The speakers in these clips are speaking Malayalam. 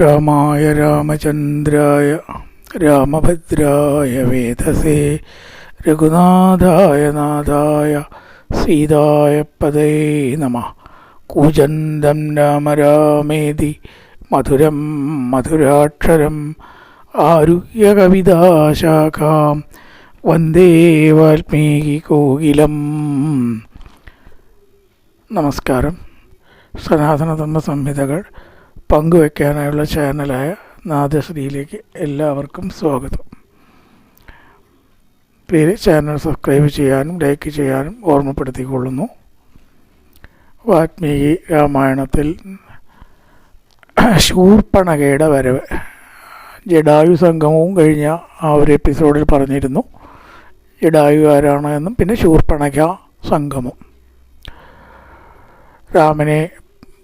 രാമായ രാമചന്ദ്രായ രാമഭദ്രായ വേദസേ രഘുനാഥായ നാഥായ സീതായ പദേ നമ. കൂജന്തം രാമ രാമേതി മധുരം മധുരാക്ഷരം ആരുഹ്യകവിതാശാഖാം വന്ദേ വാൽമീകി കോകിലം. നമസ്കാരം. സനാതനധർമ്മ സംഹിതകൾ പങ്കുവയ്ക്കാനായുള്ള ചാനലായ നാദശ്രീയിലേക്ക് എല്ലാവർക്കും സ്വാഗതം. പേര് ചാനൽ സബ്സ്ക്രൈബ് ചെയ്യാനും ലൈക്ക് ചെയ്യാനും ഓർമ്മപ്പെടുത്തിക്കൊള്ളുന്നു. വാത്മീകി രാമായണത്തിൽ ശൂർപ്പണകയുടെ വരവ് ജഡായു സംഗമവും കഴിഞ്ഞ ആ ഒരു എപ്പിസോഡിൽ പറഞ്ഞിരുന്നു. ജഡായു ആരാണ് എന്നും പിന്നെ ശൂർപ്പണക സംഗമം. രാമനെ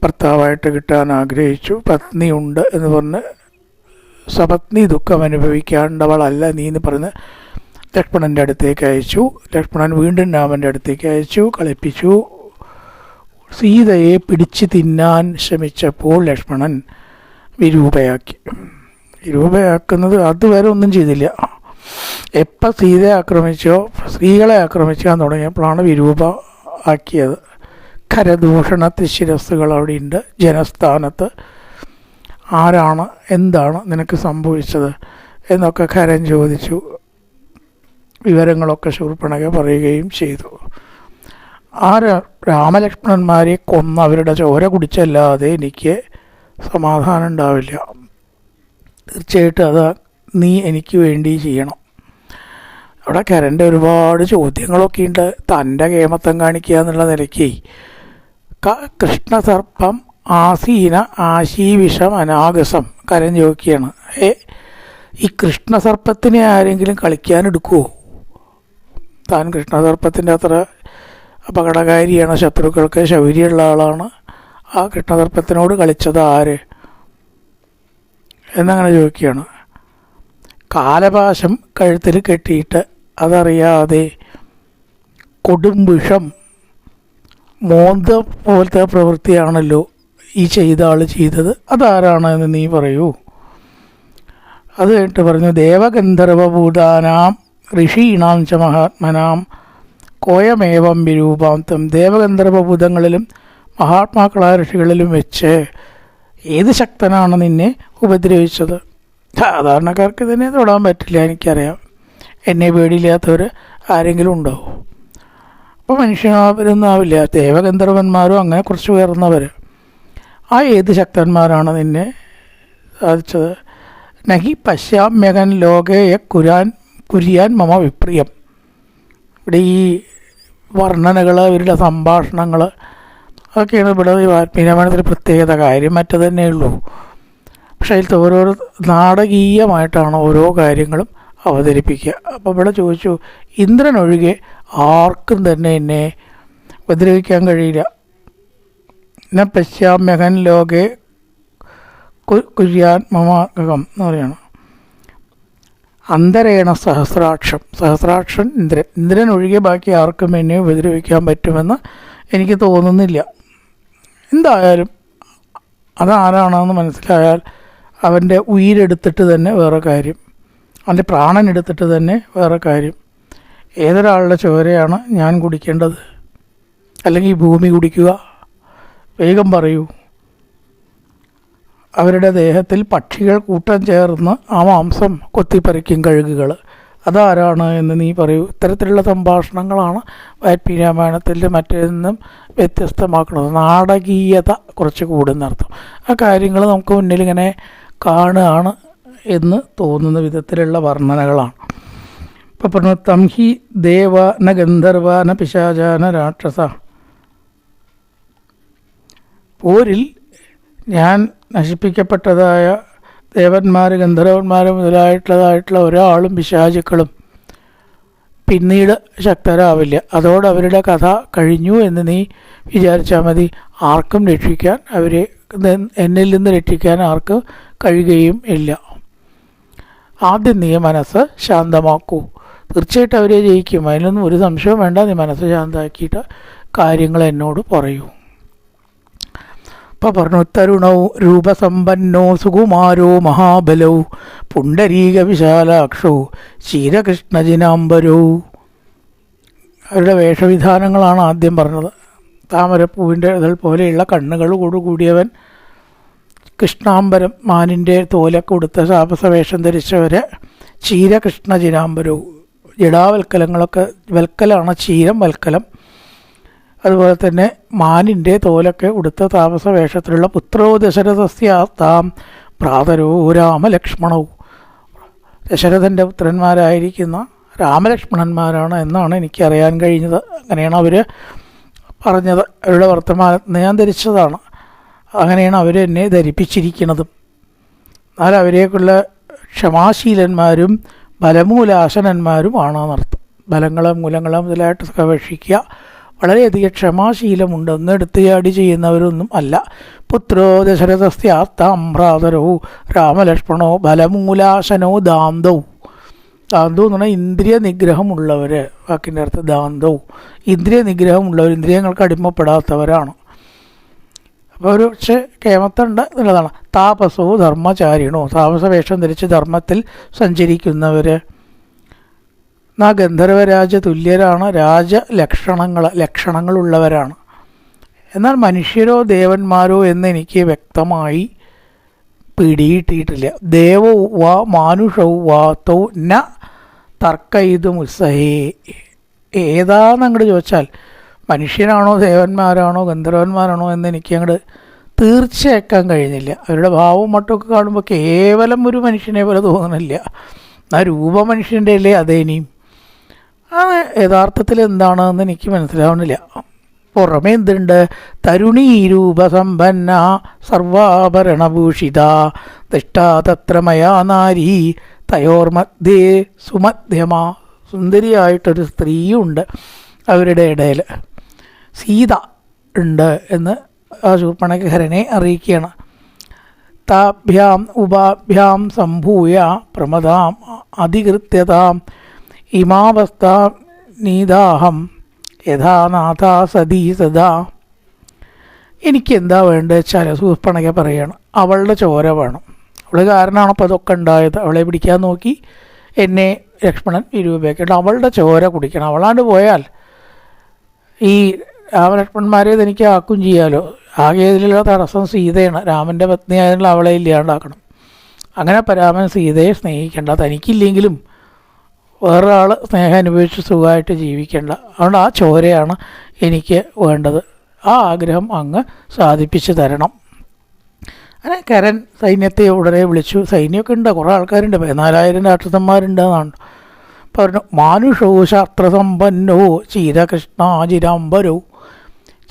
ഭർത്താവായിട്ട് കിട്ടാൻ ആഗ്രഹിച്ചു. പത്നിയുണ്ട് എന്ന് പറഞ്ഞ് സപത്നി ദുഃഖം അനുഭവിക്കേണ്ടവളല്ല നീ എന്ന് പറഞ്ഞ് ലക്ഷ്മണന്റെ അടുത്തേക്ക് അയച്ചു. ലക്ഷ്മണൻ വീണ്ടും രാമന്റെ അടുത്തേക്ക് അയച്ചു കളിപ്പിച്ചു. സീതയെ പിടിച്ചു തിന്നാൻ ശ്രമിച്ചപ്പോൾ ലക്ഷ്മണൻ വിരൂപയാക്കി. വിരൂപയാക്കുന്നത് അതുവരെ ഒന്നും ചെയ്തില്ല. എപ്പോൾ സീതയെ ആക്രമിച്ചോ സ്ത്രീകളെ ആക്രമിക്കാൻ തുടങ്ങിയപ്പോഴാണ് വിരൂപ ആക്കിയത്. ഖരദൂഷണ ശിരസ്സുകൾ അവിടെയുണ്ട്. ജനസ്ഥാനത്ത്. ആരാണ് എന്താണ് നിനക്ക് സംഭവിച്ചത് എന്നൊക്കെ കരൻ ചോദിച്ചു. വിവരങ്ങളൊക്കെ ശൂർപ്പണക പറയുകയും ചെയ്തു. ആ രാമലക്ഷ്മണന്മാരെ കൊന്ന അവരുടെ ചോര കുടിച്ചല്ലാതെ എനിക്ക് സമാധാനം ഉണ്ടാവില്ല. തീർച്ചയായിട്ടും അത് നീ എനിക്ക് വേണ്ടി ചെയ്യണം. അവിടെ കരന്റെ ഒരുപാട് ചോദ്യങ്ങളൊക്കെ ഉണ്ട് തന്റെ കേമത്തം കാണിക്കുക എന്നുള്ള നിലയ്ക്ക് കൃഷ്ണസർപ്പം ആസീന ആശീവിഷം അനാഗസം. കരൻ ചോദിക്കുകയാണ്. ഏ ഈ കൃഷ്ണസർപ്പത്തിനെ ആരെങ്കിലും കളിക്കാനെടുക്കുമോ താൻ കൃഷ്ണസർപ്പത്തിന്റെ അത്ര അപകടകാരിയാണ് ശത്രുക്കൾക്ക് ശൗര്യമുള്ള ആളാണ്. ആ കൃഷ്ണസർപ്പത്തിനോട് കളിച്ചത് ആര്? എന്നങ്ങനെ ചോദിക്കുകയാണ്. കാലപാശം കഴുത്തിൽ കെട്ടിയിട്ട് അതറിയാതെ കൊടും വിഷം മോന്ത പോലത്തെ പ്രവൃത്തിയാണല്ലോ ഈ ചെയ്ത ആൾ ചെയ്തത്. അതാരാണ് എന്ന് നീ പറയൂ. അത് കേട്ട് പറഞ്ഞു ദേവഗന്ധർവഭൂതാനാം ഋഷീണാം ച മഹാത്മനാം കോയമേവം വിരൂപാന്തം ദേവഗന്ധർവഭൂതങ്ങളിലും മഹാത്മാക്കളായ ഋഷികളിലും വെച്ച് ഏത് ശക്തനാണ് നിന്നെ ഉപദ്രവിച്ചത്? സാധാരണക്കാർക്ക് ഇതിനെ തൊടാൻ പറ്റില്ല എനിക്കറിയാം. എന്നെ പേടിയില്ലാത്തവർ ആരെങ്കിലും ഉണ്ടോ? അപ്പോൾ മനുഷ്യനാവരൊന്നും ആവില്ല ദേവഗന്ധർവന്മാരും അങ്ങനെ കുറച്ച് ഉയർന്നവർ ആ ഏത് ശക്തന്മാരാണ് നിന്നെ സാധിച്ചത്? നഹി പശ്യാമ്യകൻ ലോകയെ കുരാൻ കുരിയാൻ മമ വിപ്രിയം. ഇവിടെ ഈ വർണനകൾ ഇവരുടെ സംഭാഷണങ്ങൾ അതൊക്കെയാണ് ഇവിടെ വാൽമീരാമായണത്തിന്റെ പ്രത്യേകത. കാര്യം മറ്റു തന്നെ ഉള്ളൂ. പക്ഷേ അതിൽ ഓരോ നാടകീയമായിട്ടാണ് ഓരോ കാര്യങ്ങളും അവതരിപ്പിക്കുക. അപ്പോൾ ഇവിടെ ചോദിച്ചു ഇന്ദ്രൻ ഒഴികെ ആർക്കും തന്നെ എന്നെ ഉപദ്രവിക്കാൻ കഴിയില്ല. ന പശ്യാമ്യഹൻ ലോകെ കുര്യാൻ മമാകം എന്ന് പറയണം. അന്തരേണ സഹസ്രാക്ഷം. സഹസ്രാക്ഷൻ ഇന്ദ്രൻ. ഇന്ദ്രൻ ഒഴികെ ബാക്കി ആർക്കും എന്നെ ഉപദ്രവിക്കാൻ പറ്റുമെന്ന് എനിക്ക് തോന്നുന്നില്ല. എന്തായാലും അതാരാണെന്ന് മനസ്സിലായാൽ അവന്റെ ഉയിരെടുത്തിട്ട് തന്നെ വേറെ കാര്യം. അവന്റെ പ്രാണൻ എടുത്തിട്ട് തന്നെ വേറെ കാര്യം. ഏതൊരാളുടെ ചോരയാണ് ഞാൻ കുടിക്കേണ്ടത്? അല്ലെങ്കിൽ ഭൂമി കുടിക്കുക? വേഗം പറയൂ. അവരുടെ ദേഹത്തിൽ പക്ഷികൾ കൂട്ടം ചേർന്ന് ആ മാംസം കൊത്തിപ്പറിക്കും കഴുകുകൾ. അതാരാണ് എന്ന് നീ പറയൂ. ഇത്തരത്തിലുള്ള സംഭാഷണങ്ങളാണ് വാൽമീകി രാമായണത്തിൽ മറ്റേന്നും വ്യത്യസ്തമാക്കുന്നത്. നാടകീയത കുറച്ച് കൂടുന്നർത്ഥം. ആ കാര്യങ്ങൾ നമുക്ക് മുന്നിൽ ഇങ്ങനെ കാണുകയാണ് എന്ന് തോന്നുന്ന വിധത്തിലുള്ള വർണനകളാണ്. ഇപ്പം പറഞ്ഞു തം ഹി ദേവ ന ഗന്ധർവ ന പിശാചാന രാക്ഷസ. പോരിൽ ഞാൻ നശിപ്പിക്കപ്പെട്ടതായ ദേവന്മാർ ഗന്ധർവന്മാർ മുതലായിട്ടുള്ളതായിട്ടുള്ള ഒരാളും പിശാചുക്കളും പിന്നീട് ശക്തരാവില്ല. അതോടെ അവരുടെ കഥ കഴിഞ്ഞു എന്ന് നീ വിചാരിച്ചാൽ മതി. ആർക്കും രക്ഷിക്കാൻ അവരെ എന്നിൽ നിന്ന് രക്ഷിക്കാൻ ആർക്കും കഴിയുകയും ഇല്ല. ആദ്യം നീ മനസ്സ് ശാന്തമാക്കൂ. തീർച്ചയായിട്ടും അവരെ ജയിക്കും. അതിലൊന്നും ഒരു സംശയവും വേണ്ട. നീ മനസ്സ് ശാന്തമാക്കിയിട്ട് കാര്യങ്ങൾ എന്നോട് പറയൂ. അപ്പം പറഞ്ഞു തരുണൗ രൂപസമ്പന്നോ സുകുമാരോ മഹാബലൗ? പുണ്ടരീക വിശാലാക്ഷോ? ക്ഷീരകൃഷ്ണജിനാംബരോ അവരുടെ വേഷവിധാനങ്ങളാണ് ആദ്യം പറഞ്ഞത്. താമരപ്പൂവിന്റെ ഇതൾ പോലെയുള്ള കണ്ണുകളോട് കൂടിയവൻ കൃഷ്ണാംബരം മാനിന്റെ തോലൊക്കെ കൊടുത്ത ശാപസവേഷം ധരിച്ചവരെ ധരിച്ചവര് ക്ഷീരകൃഷ്ണജിനാംബരവും ജടാവൽക്കലങ്ങളൊക്കെ വൽക്കലാണ് ക്ഷീരം വൽക്കലം. അതുപോലെ തന്നെ മാനിന്റെ തോലൊക്കെ ഉടുത്ത താമസ വേഷത്തിലുള്ള പുത്രോ ദശരഥസ്യാസ്താം ഭ്രാതരോ രാമലക്ഷ്മണവും ദശരഥന്റെ പുത്രന്മാരായിരിക്കുന്ന രാമലക്ഷ്മണന്മാരാണ് എന്നാണ് എനിക്കറിയാൻ കഴിഞ്ഞത്. അങ്ങനെയാണ് അവർ പറഞ്ഞത്. അവരുടെ വർത്തമാനത്തിന് ഞാൻ ധരിച്ചതാണ് അങ്ങനെയാണ് അവർ എന്നെ ധരിപ്പിച്ചിരിക്കുന്നതും. എന്നാൽ അവരെയൊക്കെയുള്ള ക്ഷമാശീലന്മാരും ബലമൂലാസനന്മാരുമാണ് എന്നർത്ഥം ബലങ്ങളും മൂലങ്ങളും മുതലായിട്ട് അപേക്ഷിക്കുക വളരെയധികം ക്ഷമാശീലമുണ്ടെന്ന് എടുത്തുചാടി എടുത്ത് ചാടി ചെയ്യുന്നവരൊന്നും അല്ല. പുത്രോ ദശരഥസ്യാത്താം ഭ്രാതരോ രാമലക്ഷ്മണോ ബലമൂലാശനോ ദാന്തവും ദാന്തവും എന്ന് പറഞ്ഞാൽ ഇന്ദ്രിയ നിഗ്രഹമുള്ളവർ വാക്കിന്റെ അർത്ഥം ദാന്തവും ഇന്ദ്രിയ നിഗ്രഹമുള്ളവർ ഇന്ദ്രിയങ്ങൾക്ക് അടിമപ്പെടാത്തവരാണ്. അപ്പോൾ ഒരു പക്ഷേ കേമത്തുണ്ട് എന്നുള്ളതാണ്. താപസോ ധർമ്മചാരിണോ? താപസവേഷം ധരിച്ച് ധർമ്മത്തിൽ സഞ്ചരിക്കുന്നവർ എന്നാ ഗന്ധർവരാജ തുല്യരാണ്. രാജലക്ഷണങ്ങൾ ലക്ഷണങ്ങളുള്ളവരാണ്. എന്നാൽ മനുഷ്യരോ ദേവന്മാരോ എന്ന് എനിക്ക് വ്യക്തമായി പിടിയിട്ടിട്ടില്ല. ദേവോ വാ മാനുഷവും വാത്തോ ന തർക്കയിതും ഉത്സഹേ. ഏതാന്ന് അങ്ങോട്ട് ചോദിച്ചാൽ മനുഷ്യനാണോ ദേവന്മാരാണോ ഗന്ധർവന്മാരാണോ എന്ന് എനിക്ക് അങ്ങോട്ട് തീർച്ചയാക്കാൻ കഴിഞ്ഞില്ല. അവരുടെ ഭാവവും മട്ടുമൊക്കെ കാണുമ്പോൾ കേവലം ഒരു മനുഷ്യനെ പോലെ തോന്നണില്ല. ആ രൂപ മനുഷ്യന്റെ അല്ലേ അതേനിയും അത് യഥാർത്ഥത്തിൽ എന്താണെന്ന് എനിക്ക് മനസ്സിലാവണില്ല പുറമേ എന്തുണ്ട്? തരുണീരൂപസമ്പന്ന സർവാഭരണഭൂഷിത. ദൃഷ്ടാതത്രമയാ തത്ര മയാ നാരി. തയോർമധ്യേ സുമധ്യമ. സുന്ദരിയായിട്ടൊരു സ്ത്രീയുണ്ട് അവരുടെ ഇടയിൽ സീത ഉണ്ട് എന്ന് ശൂർപ്പണഖരനെ അറിയിക്കുകയാണ്. താഭ്യാം ഉപാഭ്യാം സംഭൂയ പ്രമദാം അധികൃത്യതാം ഇമാവസ്ഥ നീതാഹം യഥാനാഥ സതീ സദാ. എനിക്കെന്താ വേണ്ടത് വെച്ചാൽ സൂർപ്പണക പറയുകയാണ് അവളുടെ ചോര വേണം. അവൾ കാരണമാണ് അപ്പോൾ അതൊക്കെ ഉണ്ടായത്? അവളെ പിടിക്കാൻ നോക്കി എന്നെ ലക്ഷ്മണൻ വിരൂപേക്കണം അവളുടെ ചോര കുടിക്കണം. അവളാണ്ട് പോയാൽ ഈ രാമലക്ഷ്മണന്മാരെ തനിക്ക് ആക്കും ചെയ്യാലോ. ആകെ ഇതിലുള്ള തടസ്സം സീതയാണ്. രാമന്റെ പത്നി ആയതിനുള്ള അവളെ ഇല്ലാണ്ടാക്കണം. അങ്ങനെ പരാമൻ രാമൻ സീതയെ സ്നേഹിക്കേണ്ട. തനിക്കില്ലെങ്കിലും വേറൊരാൾ സ്നേഹം അനുഭവിച്ച് സുഖമായിട്ട് ജീവിക്കേണ്ട. അതുകൊണ്ട് ആ ചോരയാണ് എനിക്ക് വേണ്ടത്. ആ ആഗ്രഹം അങ്ങ് സാധിപ്പിച്ചു തരണം. അങ്ങനെ കരൻ സൈന്യത്തെ ഉടനെ വിളിച്ചു. സൈന്യമൊക്കെ ഉണ്ട്. കുറേ ആൾക്കാരുണ്ട്. പതിനാലായിരം രാക്ഷസന്മാരുണ്ടെന്നാണ് പറഞ്ഞു മാനുഷോ ശാസ്ത്രസമ്പന്നോ ക്ഷീരകൃഷ്ണാജിരാംബരോ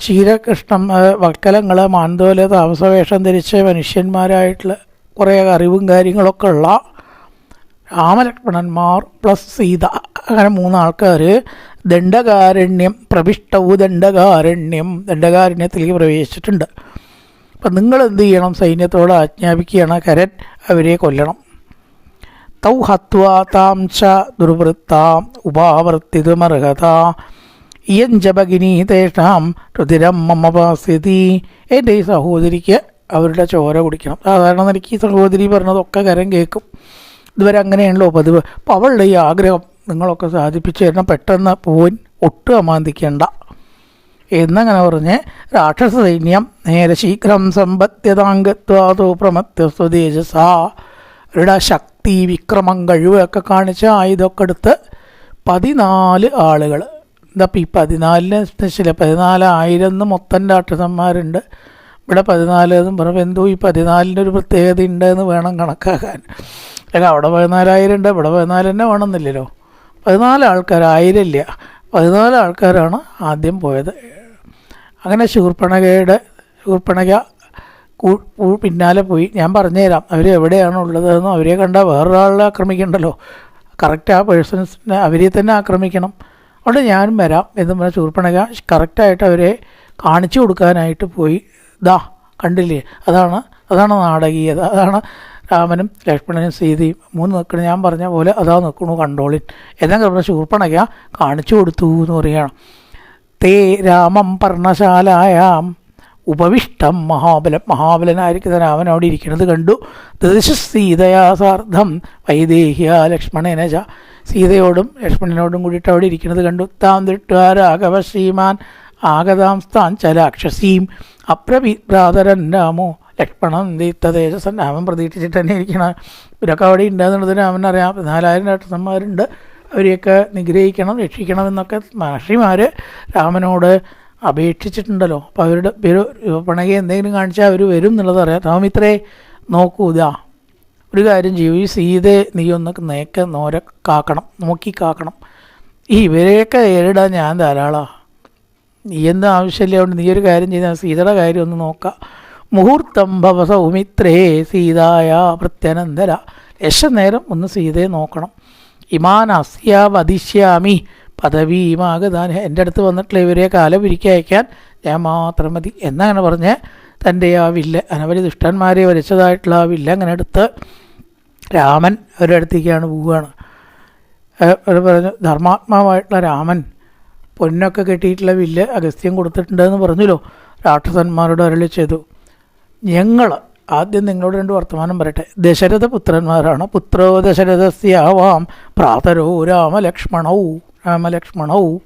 ക്ഷീരകൃഷ്ണൻ വൽക്കലങ്ങൾ മാന്തോല താമസവേഷം ധരിച്ച മനുഷ്യന്മാരായിട്ടുള്ള കുറേ അറിവും കാര്യങ്ങളൊക്കെ ഉള്ള രാമലക്ഷ്മണന്മാർ പ്ലസ് സീത അങ്ങനെ മൂന്നാൾക്കാർ ദണ്ഡകാരണ്യം പ്രവിഷ്ടവും ദണ്ഡകാരണ്യം ദണ്ഡകാരണ്യത്തിലേക്ക് പ്രവേശിച്ചിട്ടുണ്ട്. അപ്പം നിങ്ങൾ എന്ത് ചെയ്യണം? സൈന്യത്തോട് ആജ്ഞാപിക്കുകയാണ് കരൻ അവരെ കൊല്ലണം. തൗ താം ച ദുർവൃത്താം ഉപാവർത്തിതുമർഹത. ഇയം ച തേഷാം രുതിരം മമപാസ്യതി എന്റെ ഈ സഹോദരിക്ക് അവരുടെ ചോര കുടിക്കണം. സാധാരണ നിനക്ക് ഈ സഹോദരി പറഞ്ഞതൊക്കെ കരം കേൾക്കും. ഇതുവരെ അങ്ങനെയാണല്ലോ പതിവ്. അപ്പോൾ അവളുടെ ഈ ആഗ്രഹം നിങ്ങളൊക്കെ സാധിപ്പിച്ചു തരണം. പെട്ടെന്ന് പോൻ ഒട്ടും അമാന്തിക്കേണ്ട. എന്നങ്ങനെ പറഞ്ഞ് രാക്ഷസ സൈന്യം നേരെ ശീഘ്രം സമ്പത്യതാംഗത്വാതോ പ്രമത്യ സ്വദേശസ. അവരുടെ ശക്തി വിക്രമം കഴിവൊക്കെ കാണിച്ച് ആയുധമൊക്കെ എടുത്ത് പതിനാല് ആളുകൾ എന്താ ഈ പതിനാലിന് സ്പെഷ്യൽ പതിനാലായിരം എന്ന് മൊത്തം രാക്ഷസന്മാരുണ്ട്. ഇവിടെ പതിനാല് എന്നും പറയുമ്പോൾ എന്തോ ഈ പതിനാലിന്റെ ഒരു പ്രത്യേകത ഉണ്ട് എന്ന് വേണം കണക്കാക്കാൻ. അല്ലെങ്കിൽ അവിടെ പതിനാലായിരം ഉണ്ട് ഇവിടെ പതിനാല് തന്നെ വേണമെന്നില്ലല്ലോ പതിനാല് ആൾക്കാർ ആയിരം ഇല്ല പതിനാല് ആൾക്കാരാണ് ആദ്യം പോയത്. അങ്ങനെ ശൂർപ്പണകയുടെ ശൂർപ്പണക പിന്നാലെ പോയി. ഞാൻ പറഞ്ഞുതരാം അവർ എവിടെയാണ് ഉള്ളതെന്നും അവരെ കണ്ടാൽ വേറൊരാളെ ആക്രമിക്കണ്ടല്ലോ. കറക്റ്റ് ആ പേഴ്സൺസിനെ അവരെ തന്നെ ആക്രമിക്കണം. അതുകൊണ്ട് ഞാനും വരാം എന്ന് പറഞ്ഞ ചൂർപ്പണക കറക്റ്റായിട്ട് അവരെ കാണിച്ചു കൊടുക്കാനായിട്ട് പോയി. ദാ കണ്ടില്ലേ? അതാണ് അതാണ് നാടകീയത. അതാണ് രാമനും ലക്ഷ്മണനും സീതയും മൂന്ന് നിൽക്കണം ഞാൻ പറഞ്ഞ പോലെ അതാ നിൽക്കണു കണ്ടോളിൻ. എന്നൊക്കെ പറഞ്ഞ ശൂർപ്പണക കാണിച്ചു കൊടുത്തു എന്ന് പറയുകയാണ്. തേ രാമം പർണശാലായാം. ഉപവിഷ്ടം മഹാബലം മഹാബലനായിരിക്കുന്ന രാമൻ അവിടെ ഇരിക്കുന്നത് കണ്ടു. ദൃശ സീതയാ വൈദേഹ്യ ലക്ഷ്മണേന ച സീതയോടും ലക്ഷ്മണനോടും കൂടിയിട്ട് അവിടെ ഇരിക്കുന്നത് കണ്ടു. താം തിട്ടുകാരാഘവ ശ്രീമാൻ. ആഗതാം സ്ഥാൻ ചലാക്ഷസീം അപ്രവിഭ്രാതരൻ രാമോ. ലക്ഷ്മണം ദീപ്ത തേജസൻ രാമൻ പ്രതീക്ഷിച്ചിട്ട് തന്നെ ഇരിക്കണം. ഇവരൊക്കെ അവിടെ ഉണ്ടെന്നുള്ളത് രാമനറിയാം നാലായിരം രാക്ഷസന്മാരുണ്ട്. അവരെയൊക്കെ നിഗ്രഹിക്കണം രക്ഷിക്കണം എന്നൊക്കെ മഹർഷിമാർ രാമനോട് അപേക്ഷിച്ചിട്ടുണ്ടല്ലോ. അപ്പോൾ അവരുടെ പിണകെ എന്തെങ്കിലും കാണിച്ചാൽ അവർ വരും എന്നുള്ളത് അറിയാം. രാമിത്രേ നോക്കൂ ഇതാ. ഒരു കാര്യം ചെയ്യൂ. ഈ നീ ഒന്ന് നേക്ക നോര കാക്കണം. നോക്കി കാക്കണം. ഈ ഇവരെയൊക്കെ നേരിടാൻ ഞാൻ ധാരാളമാണ് നീ എന്ത് ആവശ്യമില്ല നീ ഒരു കാര്യം ചെയ്താൽ സീതയുടെ കാര്യം ഒന്ന് നോക്കാം. മുഹൂർത്തം ഭവ സൗമിത്രേ സീതായ പ്രത്യനന്തര. ലക്ഷം നേരം ഒന്ന് സീതയെ നോക്കണം. ഇമാൻ അസ്യാ വധിഷ്യാമി പദവീമാകതാൻ എന്റെ അടുത്ത് വന്നിട്ടുള്ള ഇവരെ കാലം ഇരിക്കയക്കാൻ ഞാൻ മാത്രം മതി. എന്നങ്ങനെ പറഞ്ഞ്. തന്റെ ആ വില്ല അനവധി ദുഷ്ടന്മാരെ വരച്ചതായിട്ടുള്ള ആ വില്ല അങ്ങനെ എടുത്ത് രാമൻ ഒരിടത്തേക്കാണ് പോവുകയാണ്. അവർ പറഞ്ഞു ധർമാത്മാവായിട്ടുള്ള രാമൻ പൊന്നൊക്കെ കെട്ടിയിട്ടുള്ള വില്ല് അഗസ്ത്യം കൊടുത്തിട്ടുണ്ടെന്ന് പറഞ്ഞല്ലോ രാക്ഷസന്മാരോട് അരളി ചെയ്തു. ഞങ്ങൾ ആദ്യം നിങ്ങളോട് രണ്ട് വർത്തമാനം പറയട്ടെ. ദശരഥ പുത്രന്മാരാണ് പുത്രോ ദശരഥസ്യാവാം. പ്രാതരോ രാമലക്ഷ്മണവും രാമലക്ഷ്മണവും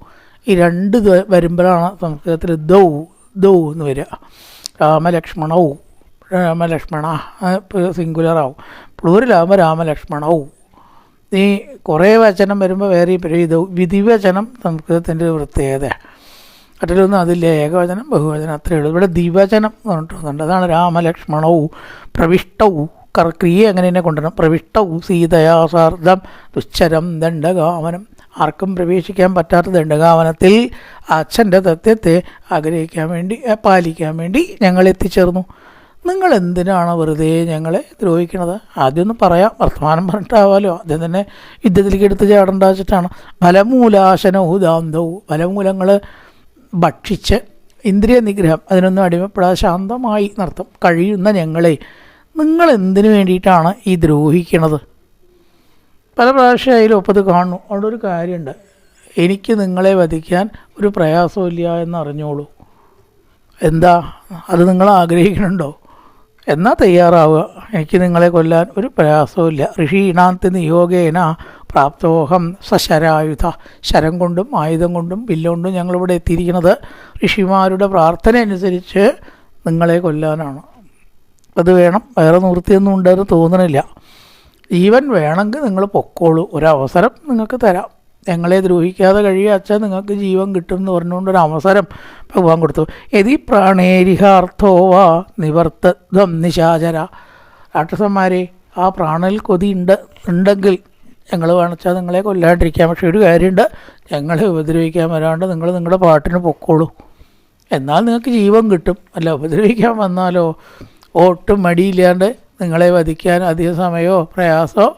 ഈ രണ്ട് വരുമ്പോഴാണ് സംസ്കൃതത്തിൽ ദൗ ദൗ എന്ന് വരിക. രാമലക്ഷ്മണവും രാമലക്ഷ്മണ സിംഗുലറാവും പ്ലൂരലാകുമ്പോൾ രാമലക്ഷ്മണവും നീ കുറേ വചനം വരുമ്പോൾ വേറെ ഇത് വിധിവചനം സംസ്കൃതത്തിന്റെ ഒരു പ്രത്യേകത. മറ്റൊന്നും അതില്ല. ഏകവചനം ബഹുവചനം അത്രയേ ഉള്ളൂ. ഇവിടെ ദിവചനം എന്ന് പറഞ്ഞിട്ടുണ്ട് അതാണ് രാമലക്ഷ്മണവും പ്രവിഷ്ടവും കർ ക്രിയ അങ്ങനെ തന്നെ കൊണ്ടുവരണം. പ്രവിഷ്ടവും സീതയാസാർദ്ധം ദുശ്ചരം ദണ്ഡകാമനം. ആർക്കും പ്രവേശിക്കാൻ പറ്റാത്ത ദണ്ഡകാവനത്തിൽ അച്ഛന്റെ തത്വത്തെ ആഗ്രഹിക്കാൻ വേണ്ടി പാലിക്കാൻ വേണ്ടി ഞങ്ങൾ എത്തിച്ചേർന്നു. നിങ്ങൾ എന്തിനാണ് വെറുതെ ഞങ്ങളെ ദ്രോഹിക്കണത് ആദ്യം ഒന്ന് പറയാം. വർത്തമാനം പറഞ്ഞിട്ടാവാലോ. ആദ്യം തന്നെ യുദ്ധത്തിലേക്ക് എടുത്ത് ചാടേണ്ട വെച്ചിട്ടാണ് ഫലമൂലാശനവും ദാന്തവും ഫലമൂലങ്ങൾ ഭക്ഷിച്ച് ഇന്ദ്രിയ നിഗ്രഹം അതിനൊന്നും അടിമപ്പെടാതെ ശാന്തമായി നടത്തും. കഴിയുന്ന ഞങ്ങളെ. നിങ്ങൾ എന്തിനു വേണ്ടിയിട്ടാണ് ഈ ദ്രോഹിക്കണത്? പല പ്രാവശ്യമായാലും ഒപ്പത് കാണുന്നു. അവിടെ ഒരു കാര്യമുണ്ട്. എനിക്ക് നിങ്ങളെ വധിക്കാൻ ഒരു പ്രയാസമില്ല എന്നറിഞ്ഞോളൂ. എന്താ? അത് നിങ്ങൾ ആഗ്രഹിക്കുന്നുണ്ടോ? എന്നാൽ തയ്യാറാവുക. എനിക്ക് നിങ്ങളെ കൊല്ലാൻ ഒരു പ്രയാസവുമില്ല ഋഷീണാന്തി നിയോഗേന പ്രാപ്തോഹം സശരായുധ. ശരം കൊണ്ടും ആയുധം കൊണ്ടും വില്ലുകൊണ്ടും ഞങ്ങളിവിടെ എത്തിയിരിക്കുന്നത് ഋഷിമാരുടെ പ്രാർത്ഥന അനുസരിച്ച് നിങ്ങളെ കൊല്ലാനാണ്. അത് വേണം. വേറെ നിവൃത്തിയൊന്നും ഉണ്ടെന്ന് തോന്നണില്ല. ജീവൻ വേണമെങ്കിൽ നിങ്ങൾ പൊക്കോളൂ. ഒരവസരം നിങ്ങൾക്ക് തരാം. ഞങ്ങളെ ദ്രോഹിക്കാതെ കഴിയാച്ചാൽ നിങ്ങൾക്ക് ജീവൻ കിട്ടും എന്ന് പറഞ്ഞുകൊണ്ട് ഒരു അവസരം ഭഗവാൻ കൊടുത്തു. യതി പ്രാണേരിഹാർത്ഥോ വാ നിവർത്തം നിശാചര. രാക്ഷസന്മാരെ ആ പ്രാണനിൽ കൊതി ഉണ്ട് ഉണ്ടെങ്കിൽ ഞങ്ങൾ വേണച്ചാൽ നിങ്ങളെ കൊല്ലാണ്ടിരിക്കാം. പക്ഷേ ഒരു കാര്യമുണ്ട് ഞങ്ങളെ ഉപദ്രവിക്കാൻ വരാണ്ട് നിങ്ങൾ നിങ്ങളുടെ പാട്ടിന് പൊക്കോളൂ. എന്നാൽ നിങ്ങൾക്ക് ജീവൻ കിട്ടും. അല്ല ഉപദ്രവിക്കാൻ വന്നാലോ? ഒട്ടും മടിയില്ലാണ്ട് നിങ്ങളെ വധിക്കാൻ അധിക സമയമോ പ്രയാസമോ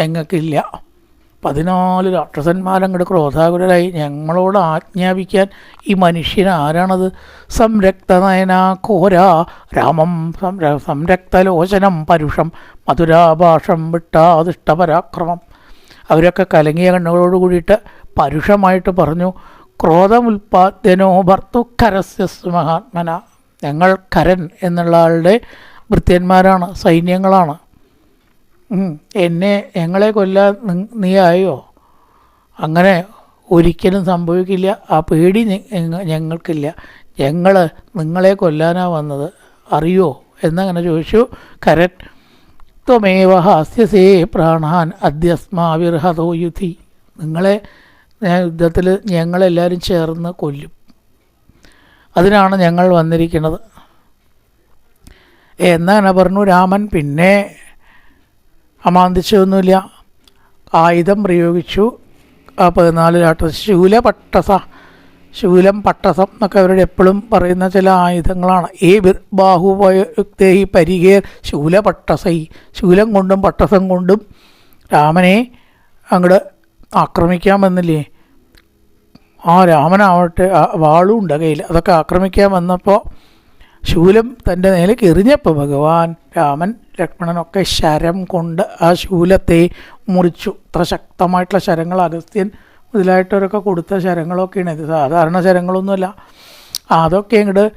ഞങ്ങൾക്കില്ല. പതിനാല് രാക്ഷസന്മാരങ്ങോട്ട് ക്രോധാകുലരായി ഞങ്ങളോട് ആജ്ഞാപിക്കാൻ ഈ മനുഷ്യൻ ആരാണത്? സംരക്തനയന ഘോര രാമം സംര- സംരക്തലോചനം പരുഷം മധുരാഭാഷം വിട്ടാതിഷ്ടപരാക്രമം. അവരൊക്കെ കലങ്ങിയ കണ്ണുകളോട് കൂടിയിട്ട് പരുഷമായിട്ട് പറഞ്ഞു ക്രോധമുൽപാദ്യനോ കരസ്യസ് മഹാത്മന. ഞങ്ങൾ കരൻ എന്നുള്ള ആളുടെ ഭൃത്യന്മാരാണ് സൈന്യങ്ങളാണ്. എന്നെ ഞങ്ങളെ കൊല്ലാൻ നി- ആയോ? അങ്ങനെ ഒരിക്കലും സംഭവിക്കില്ല. ആ പേടി ഞങ്ങൾക്കില്ല. ഞങ്ങൾ നിങ്ങളെ കൊല്ലാനാണ് വന്നത്. അറിയോ? എന്നങ്ങനെ ചോദിച്ചു. കരൻ ത്വമേവ ഹാസ്യസേ പ്രാണാൻ അധ്യസ്മാവിർഹതോ യുധി. നിങ്ങളെ യുദ്ധത്തിൽ ഞങ്ങളെല്ലാവരും ചേർന്ന് കൊല്ലും. അതിനാണ് ഞങ്ങൾ വന്നിരിക്കുന്നത്. എന്നങ്ങനെ പറഞ്ഞു രാമൻ. പിന്നെ അമാന്തിച്ചൊന്നുമില്ല. ആയുധം പ്രയോഗിച്ചു. ആ പതിനാല് രാട്ട ശൂലപട്ടസ ശൂലം പട്ടസം എന്നൊക്കെ അവരുടെ എപ്പോഴും പറയുന്ന ചില ആയുധങ്ങളാണ്. ഏ ബാഹുപയുക്തേഹി പരികേർ ശൂലപട്ടസൈ ശൂലം കൊണ്ടും പട്ടസം കൊണ്ടും രാമനെ അങ്ങോട്ട് ആക്രമിക്കാമെന്നില്ലേ? ആ രാമനാവട്ടെ വാളും ഉണ്ട് കയ്യിൽ അതൊക്കെ ആക്രമിക്കാൻ വന്നപ്പോൾ ശൂലം തന്റെ നേലേക്ക് എറിഞ്ഞപ്പോൾ ഭഗവാൻ രാമൻ ലക്ഷ്മണനൊക്കെ ശരം കൊണ്ട് ആ ശൂലത്തെ മുറിച്ചു. അത്ര ശക്തമായിട്ടുള്ള ശരങ്ങൾ അഗസ്ത്യൻ മുതലായിട്ടവരൊക്കെ കൊടുത്ത ശരങ്ങളൊക്കെയാണ്. ഇത് സാധാരണ ശരങ്ങളൊന്നുമല്ല. അതൊക്കെ ഇങ്ങോട്ട്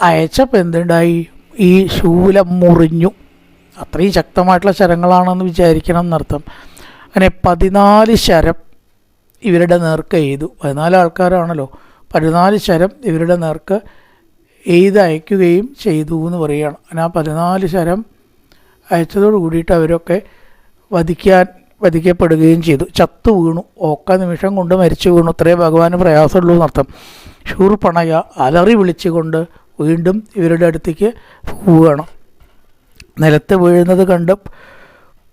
അയച്ചപ്പോൾ എന്തുണ്ടായി? ഈ ശൂലം മുറിഞ്ഞു. അത്രയും ശക്തമായിട്ടുള്ള ശരങ്ങളാണെന്ന് വിചാരിക്കണം എന്നർത്ഥം. അങ്ങനെ പതിനാല് ശരം ഇവരുടെ നേർക്ക് എയ്തു. പതിനാല് ആൾക്കാരാണല്ലോ. പതിനാല് ശരം ഇവരുടെ നേർക്ക് എയ്ത് അയക്കുകയും ചെയ്തു എന്ന് പറയുകയാണ്. അങ്ങനെ ആ പതിനാല് ശരം അയച്ചതോട് കൂടിയിട്ട് അവരൊക്കെ വധിക്കാൻ വധിക്കപ്പെടുകയും ചെയ്തു. ചത്തു വീണു. ഓക്ക നിമിഷം കൊണ്ട് മരിച്ചു വീണു. അത്രേ ഭഗവാന് പ്രയാസമുള്ളൂ എന്നർത്ഥം. ഷൂർ പണയ അലറി വിളിച്ചുകൊണ്ട് വീണ്ടും ഇവരുടെ അടുത്തേക്ക് പോവുകയാണ്. നിലത്ത് വീഴുന്നത് കണ്ട്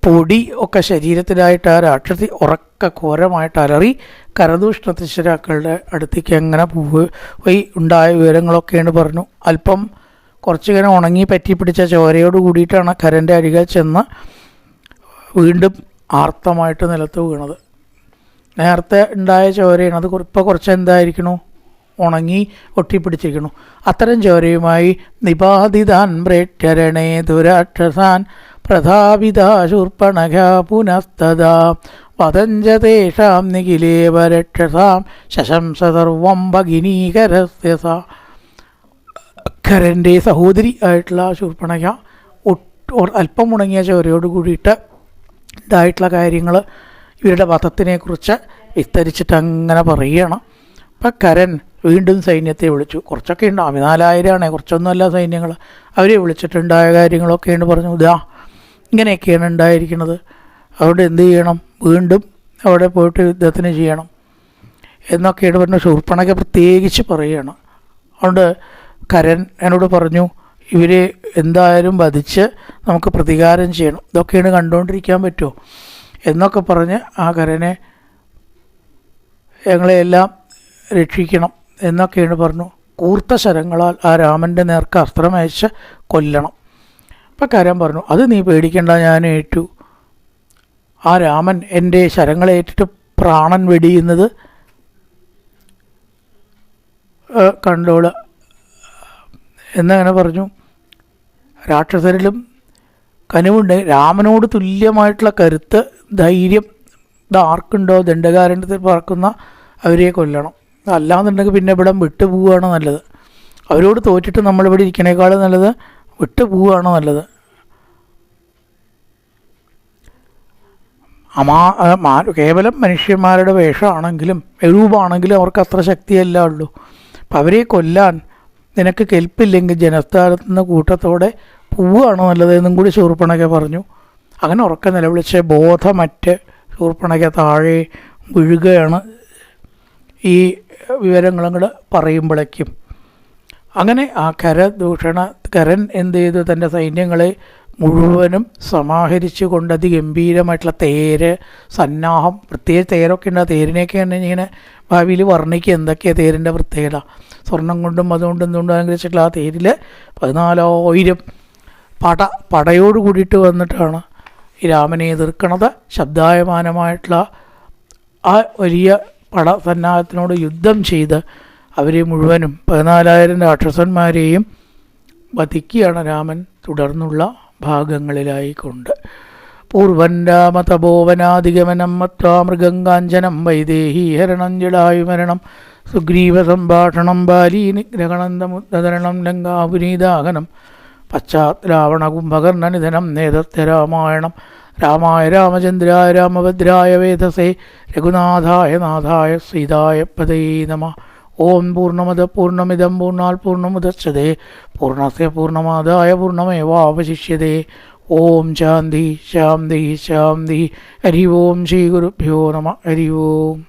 പൊടി ഒക്കെ ശരീരത്തിലായിട്ട് ആ രാക്ഷസി ഉറക്ക ഘോരമായിട്ട് അലറി കരദൂഷണ തിശരാക്കളുടെ അടുത്തേക്ക് എങ്ങനെ പോയി ഉണ്ടായ വിവരങ്ങളൊക്കെയാണ് പറഞ്ഞു. അല്പം കുറച്ചിങ്ങനെ ഉണങ്ങി പറ്റി പിടിച്ച ചോരയോട് കൂടിയിട്ടാണ് കരന്റെ അരികിൽ ചെന്ന് വീണ്ടും ആർത്തമായിട്ട് നിലത്ത് വീണത്. നേരത്തെ ഉണ്ടായ ചോരയാണ്. അത് ഇപ്പോൾ കുറച്ച് എന്തായിരിക്കണു? ഉണങ്ങി ഒട്ടിപ്പിടിച്ചിരിക്കണു. അത്തരം ചോരയുമായി നിപാതിതാൻ ബ്രേറ്റരണേ ദുരാക്ഷസാൻ പ്രധാപിതാശൂർപ്പണഘ പുനസ്തദാ വദഞ്ചതേഷാം നിഖിലേവ രക്ഷസാം ശശംസ സർവം ഭഗിനീകരസ്യ സ ഖരന്റെ സഹോദരി ആയിട്ടുള്ള ശൂർപ്പണഖ ഒട്ട് അല്പം മുണങ്ങിയ ചോരയോട് കൂടിയിട്ട് ഇതായിട്ടുള്ള കാര്യങ്ങൾ ഇവരുടെ വധത്തിനെക്കുറിച്ച് വിസ്തരിച്ചിട്ട് അങ്ങനെ പറയുകയാണ് അപ്പം കരൻ വീണ്ടും സൈന്യത്തെ വിളിച്ചു. കുറച്ചൊക്കെ ഉണ്ട്. പതിനാലായിരമാണ് കുറച്ചൊന്നുമല്ല സൈന്യങ്ങൾ. അവരെ വിളിച്ചിട്ടുണ്ടായ കാര്യങ്ങളൊക്കെയാണ് പറഞ്ഞു. ഇതാ ഇങ്ങനെയൊക്കെയാണ് ഉണ്ടായിരിക്കുന്നത്. അതുകൊണ്ട് എന്ത് ചെയ്യണം? വീണ്ടും അവിടെ പോയിട്ട് യുദ്ധത്തിന് ചെയ്യണം എന്നൊക്കെയാണ് പറഞ്ഞ ഷൂർപ്പണൊക്കെ പ്രത്യേകിച്ച് പറയുകയാണ് അതുകൊണ്ട് കരൻ എന്നോട് പറഞ്ഞു ഇവരെ എന്തായാലും വധിച്ച് നമുക്ക് പ്രതികാരം ചെയ്യണം. ഇതൊക്കെയാണ് കണ്ടുകൊണ്ടിരിക്കാൻ പറ്റുമോ? എന്നൊക്കെ പറഞ്ഞ് ആ കരനെ ഞങ്ങളെയെല്ലാം രക്ഷിക്കണം എന്നൊക്കെയാണ് പറഞ്ഞു. കൂർത്ത ശരങ്ങളാൽ ആ രാമന്റെ നേർക്ക് അസ്ത്രമയച്ച് കൊല്ലണം. അപ്പം കരൻ പറഞ്ഞു അത് നീ പേടിക്കേണ്ട ഞാൻ ഏറ്റു. ആ രാമൻ എന്റെ ശരങ്ങളേറ്റിട്ട് പ്രാണൻ വെടിയുന്നത് കണ്ടോൾ. എന്നങ്ങനെ പറഞ്ഞു. രാക്ഷസരിലും കനിവുണ്ട്. രാമനോട് തുല്യമായിട്ടുള്ള കരുത്ത് ധൈര്യം ഇത് ആർക്കുണ്ടോ? ദണ്ഡകാരണ്യത്തിൽ പറക്കുന്ന അവരെ കൊല്ലണം. അല്ലാന്നുണ്ടെങ്കിൽ പിന്നെ ഇവിടം വിട്ടു പോവുകയാണ് നല്ലത്. അവരോട് തോറ്റിട്ട് നമ്മളിവിടെ ഇരിക്കണേക്കാളും നല്ലത് വിട്ടു പോവുകയാണ് നല്ലത്. അമാ കേവലം മനുഷ്യന്മാരുടെ വേഷമാണെങ്കിലും രൂപമാണെങ്കിലും അവർക്ക് അത്ര ശക്തിയല്ല ഉള്ളൂ. അപ്പം അവരെ കൊല്ലാൻ നിനക്ക് കെൽപ്പില്ലെങ്കിൽ ജനസ്ഥാനത്ത് നിന്ന് കൂട്ടത്തോടെ പോവുകയാണ് നല്ലതെന്നും കൂടി ശൂർപ്പണക പറഞ്ഞു. അങ്ങനെ ഉറക്കം നിലവിളിച്ച് ബോധമറ്റ് ശൂർപ്പണക താഴെ വീഴുകയാണ് ഈ വിവരങ്ങളും കൂടെ പറയുമ്പോഴേക്കും. അങ്ങനെ ആ കരദൂഷണ കരൻ എന്ത് ചെയ്തു? തന്റെ സൈന്യങ്ങളെ മുഴുവനും സമാഹരിച്ചു കൊണ്ട് അതിഗംഭീരമായിട്ടുള്ള തേര് സന്നാഹം പ്രത്യേക തേരൊക്കെ ഉണ്ട്. ആ തേരിനെയൊക്കെ തന്നെ ഇങ്ങനെ ഭാവിയിൽ വർണിക്കുക എന്തൊക്കെയാണ് തേരിന്റെ പ്രത്യേകത. സ്വർണം കൊണ്ടും അതുകൊണ്ടും എന്തുകൊണ്ടും അലങ്കരിച്ചിട്ടുള്ള ആ തേരിൽ പതിനാലായിരം പട പടയോട് കൂടിയിട്ട് വന്നിട്ടാണ് ഈ രാമനെ എതിർക്കണത്. ശബ്ദായമാനമായിട്ടുള്ള ആ വലിയ പട സന്നാഹത്തിനോട് യുദ്ധം ചെയ്ത് അവരെ മുഴുവനും പതിനാലായിരം രാക്ഷസന്മാരെയും വധിക്കുകയാണ് രാമൻ തുടർന്നുള്ള ഭാഗങ്ങളിലായിക്കൊണ്ട്. പൂർവൻ രാമതപോവനാധിഗമനം മത്വാ മൃഗങ്കാഞ്ചനം വൈദേഹി ഹരണം ജടായുമരണം സുഗ്രീവ സംഭാഷണം ബാലീ നിഗ്രഹണന്തമുദ്ധരണം ലങ്കാപുരീദാഹനം പശ്ചാത് രാവണ കുംഭകർണ നിധനം നേതൃത്വ രാമായണം. രാമായ രാമചന്ദ്രായ രാമഭദ്രായ വേദസേ. രഘുനാഥായ നാഥായ സീതായ പദേ നമ. ഓം പൂർണമത പൂർണമിതം പൂർണാൽ പൂർണമുദച്ഛതേ പൂർണസ്യ പൂർണമാദായ അവശിഷ്യതേ ഓം ശാന്തി ശാന്തി ശാന്തി. ഹരി ഓം ശ്രീ ഗുരുഭ്യോ നമ. ഹരി ഓം.